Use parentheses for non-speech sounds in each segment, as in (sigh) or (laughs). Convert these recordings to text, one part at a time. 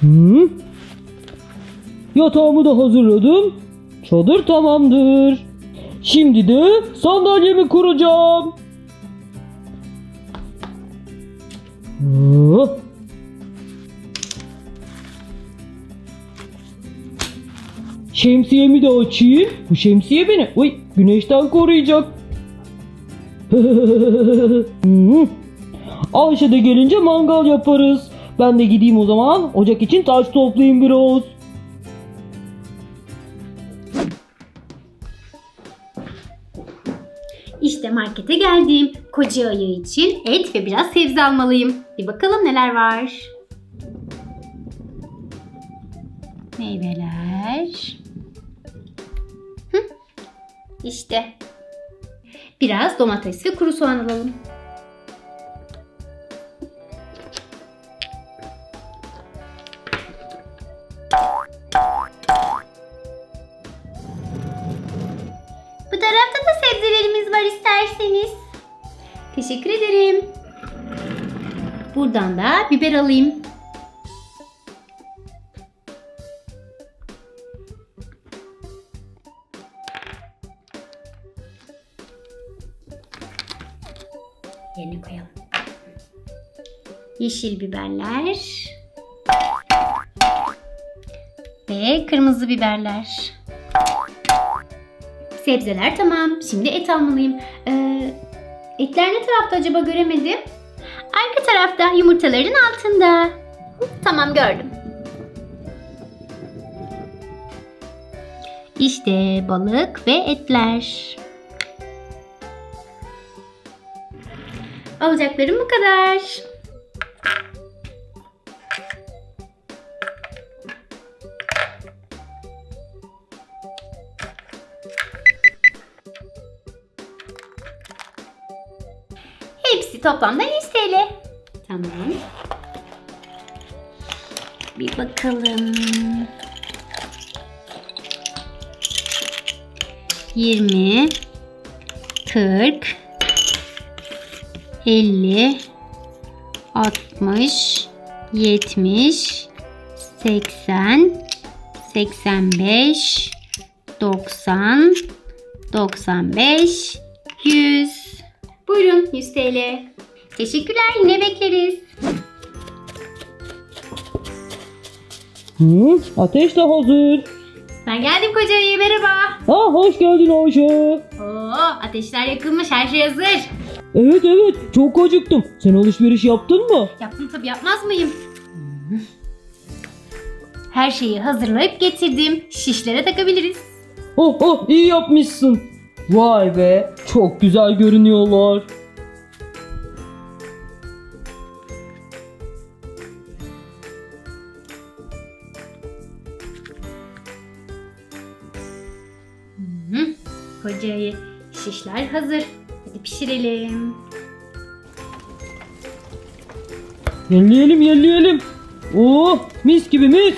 Hı? Yatağımı da hazırladım. Çadır tamamdır. Şimdi de sandalyemi kuracağım. Hı? Şemsiyemi de açayım. Bu şemsiye beni uy, güneşten koruyacak. (laughs) Ayşe de gelince mangal yaparız. Ben de gideyim o zaman. Ocak için taş toplayayım biraz. İşte markete geldim. Koca ayı için et ve biraz sebze almalıyım. Bir bakalım neler var. Meyveler. Hı, İşte. Biraz domates ve kuru soğan alalım. Teşekkür ederim. Buradan da biber alayım. Yerine koyalım. Yeşil biberler. Ve kırmızı biberler. Sebzeler tamam. Şimdi et almalıyım. Etler ne tarafta acaba göremedim. Arka tarafta yumurtaların altında. Tamam gördüm. İşte balık ve etler. Alacaklarım bu kadar. Toplamda 100 TL. Tamam. Bir bakalım. 20 40 50 60 70 80 85 90 95 100 Buyurun 100 TL. Teşekkürler yine bekleriz. Hı? Ateş de hazır. Ben geldim koca ayı merhaba. Ha hoş geldin Ayşe. Oo ateşler yakılmış her şey hazır. Evet evet çok acıktım. Sen alışveriş yaptın mı? Yaptım tabii yapmaz mıyım? Her şeyi hazırlayıp getirdim. Şişlere takabiliriz. Oh oh iyi yapmışsın. Vay be çok güzel görünüyorlar. Koca ayı şişler hazır. Hadi pişirelim. Yerleyelim yerleyelim. Oh mis gibi mis.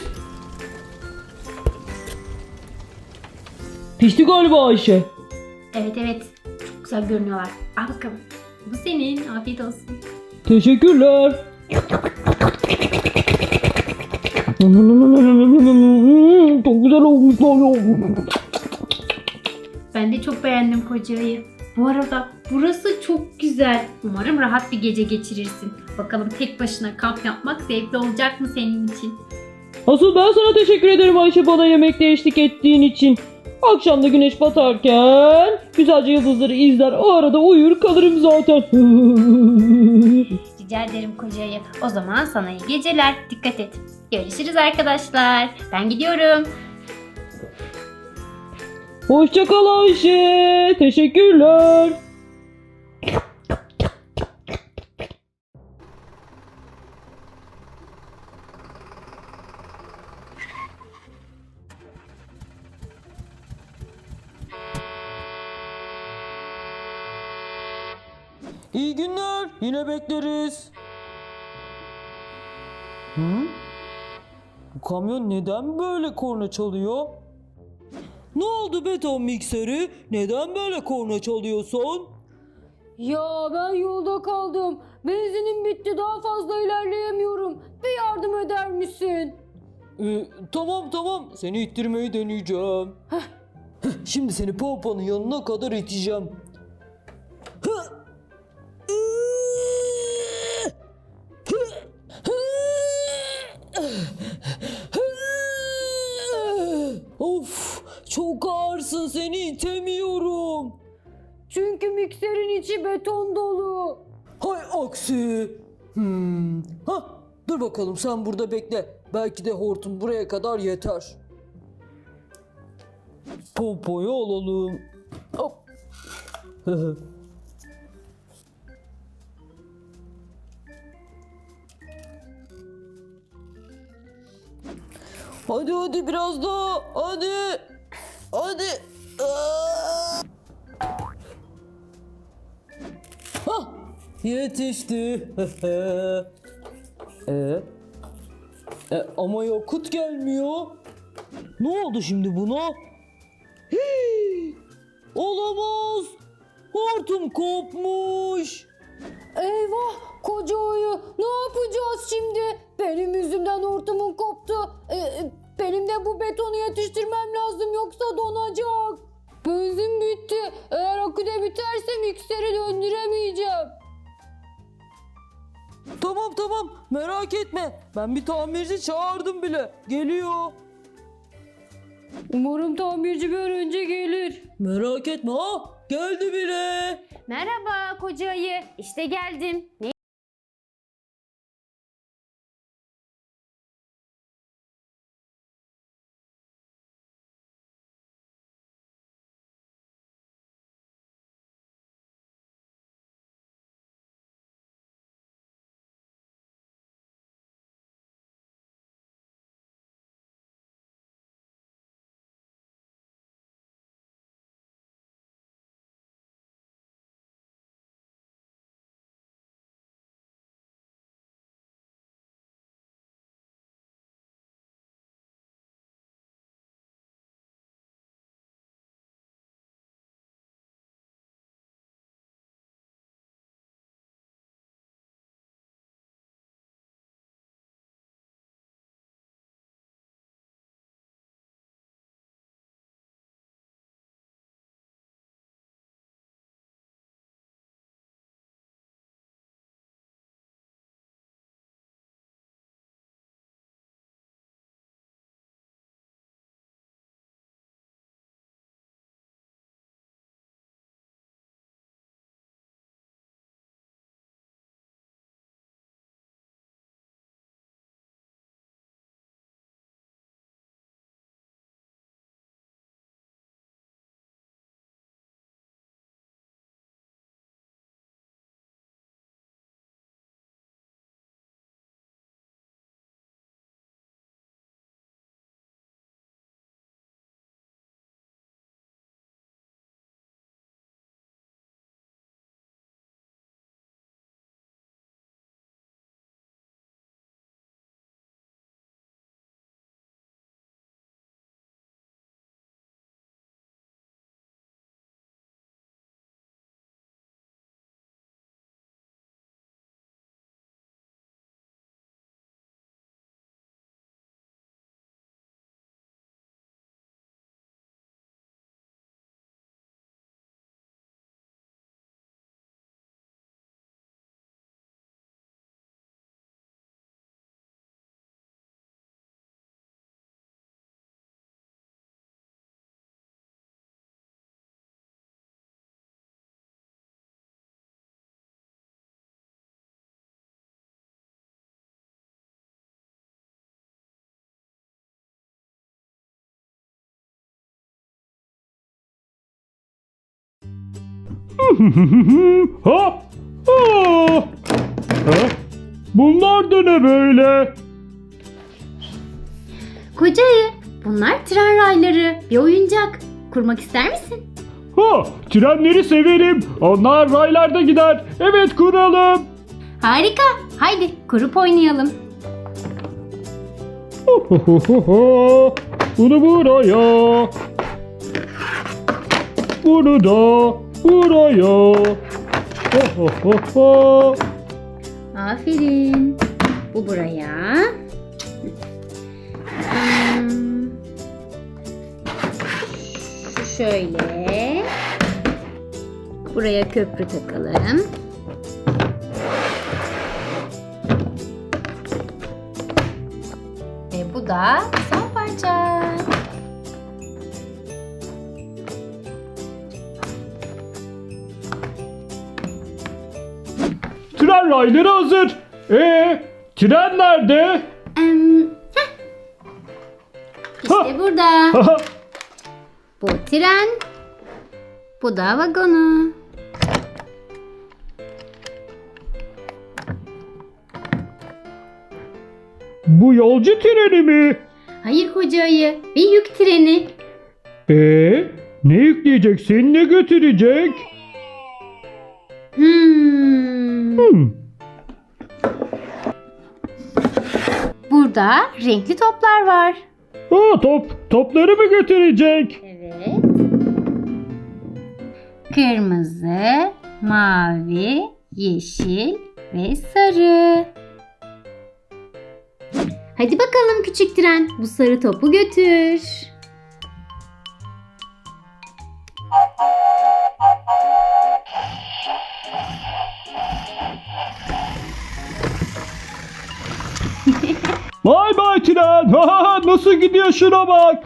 Pişti galiba Ayşe. Evet evet çok güzel görünüyorlar. Al bakalım. Bu senin. Afiyet olsun. Teşekkürler. (laughs) Çok güzel olmuşlar. Ben de çok beğendim kocayı. Bu arada burası çok güzel. Umarım rahat bir gece geçirirsin. Bakalım tek başına kamp yapmak zevkli olacak mı senin için? Asıl ben sana teşekkür ederim Ayşe bana yemekte eşlik ettiğin için. Akşam da güneş batarken güzelce yıldızları izler o arada uyur kalırım zaten. Rica ederim kocayı. O zaman sana iyi geceler. Dikkat et. Görüşürüz arkadaşlar. Ben gidiyorum. Hoşça kal Ayşe. Teşekkürler. İyi günler. Yine bekleriz. Hı? Bu kamyon neden böyle korna çalıyor? Ne oldu beton mikseri? Neden böyle korna çalıyorsun? Ya ben yolda kaldım. Benzinim bitti daha fazla ilerleyemiyorum. Bir yardım eder misin? Ee, tamam tamam seni ittirmeyi deneyeceğim. Heh, Şimdi seni Popo'nun yanına kadar iteceğim. Çok ağırsın seni itemiyorum. Çünkü mikserin içi beton dolu. Hay aksi. Hmm. Ha, dur bakalım sen burada bekle. Belki de hortum buraya kadar yeter. Popoyu alalım. Hop. (laughs) hadi hadi biraz daha. Hadi. Hadi. Hah, yetişti. (laughs) e, e, ama yakıt gelmiyor. Ne oldu şimdi buna? Hii, olamaz. Hortum kopmuş. Eyvah koca ayı ne yapacağız şimdi? Benim yüzümden hortumum koptu. Ee, benim de bu betonu yetiştirmem lazım yoksa donacak. Benzin bitti. Eğer akü de biterse mikseri döndüremeyeceğim. Tamam tamam merak etme. Ben bir tamirci çağırdım bile. Geliyor. Umarım tamirci bir an önce gelir. Merak etme ha. Geldi bile. Merhaba koca ayı. İşte geldim. Ne (laughs) Aa! Ha? Bunlar da ne böyle? Koca ayı. Bunlar tren rayları. Bir oyuncak. Kurmak ister misin? Ha, trenleri severim. Onlar raylarda gider. Evet kuralım. Harika. Haydi kurup oynayalım. Bunu buraya. Bunu da buraya. Ho ho ho ho. Aferin. Bu buraya. Hmm. Şu şöyle. Buraya köprü takalım. E bu da rayları hazır. Ee, tren nerede? Em, heh. İşte burada. Bu tren. Bu da vagonu. Bu yolcu treni mi? Hayır koca ayı. Bir yük treni. Ee, ne yükleyeceksin, ne götürecek? Hmm. Hmm, Burada renkli toplar var. Aa, top, topları mı götürecek? Evet. Kırmızı, mavi, yeşil ve sarı. Hadi bakalım küçük tren. Bu sarı topu götür. Tren, ha, ha, ha, nasıl gidiyor şuna bak.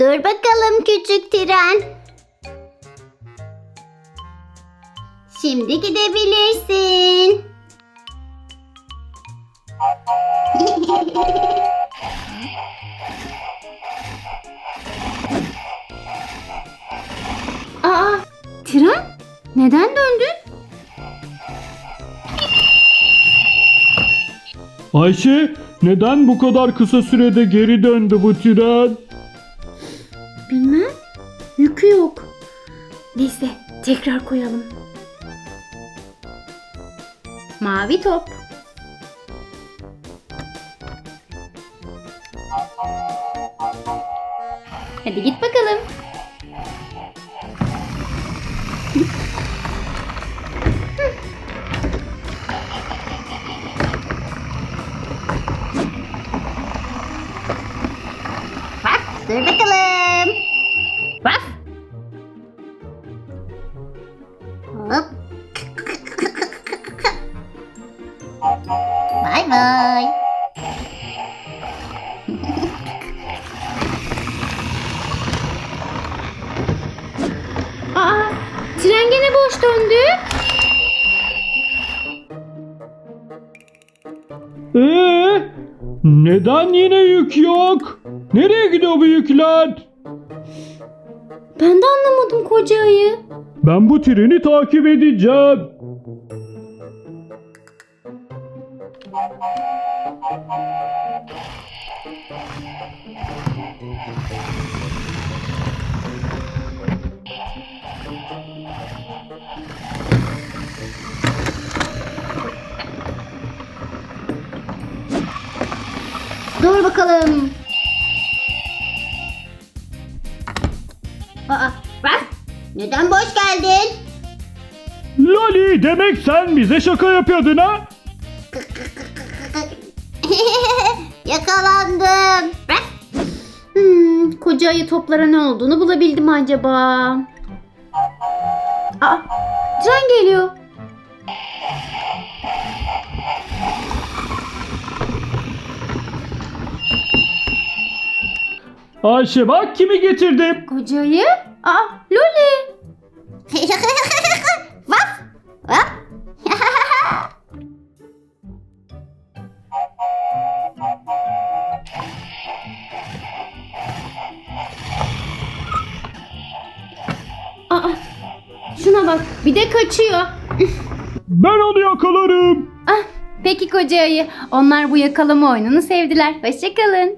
Dur bakalım küçük tren. Şimdi gidebilirsin. Aa, tren? Neden döndün? Ayşe, neden bu kadar kısa sürede geri döndü bu tren? Bilmem. Yükü yok. Neyse tekrar koyalım. Mavi top. Hadi git bakalım. Bay. Aa, tren gene boş döndü. Ee, neden yine yük yok? Nereye gidiyor bu yükler? Ben de anlamadım koca ayı. Ben bu treni takip edeceğim. Dur bakalım. Aa, bak. Neden boş geldin? Loli demek sen bize şaka yapıyordun ha? (laughs) Yakalandım. Bak. Hmm, koca ayı toplara ne olduğunu bulabildim acaba? Aa, tren geliyor. Ayşe bak kimi getirdim. Koca ayı? Aa, Loli. (laughs) Vaf. Vaf. Kaçıyor. Ben onu yakalarım. Ah, peki koca ayı. Onlar bu yakalama oyununu sevdiler. Hoşçakalın.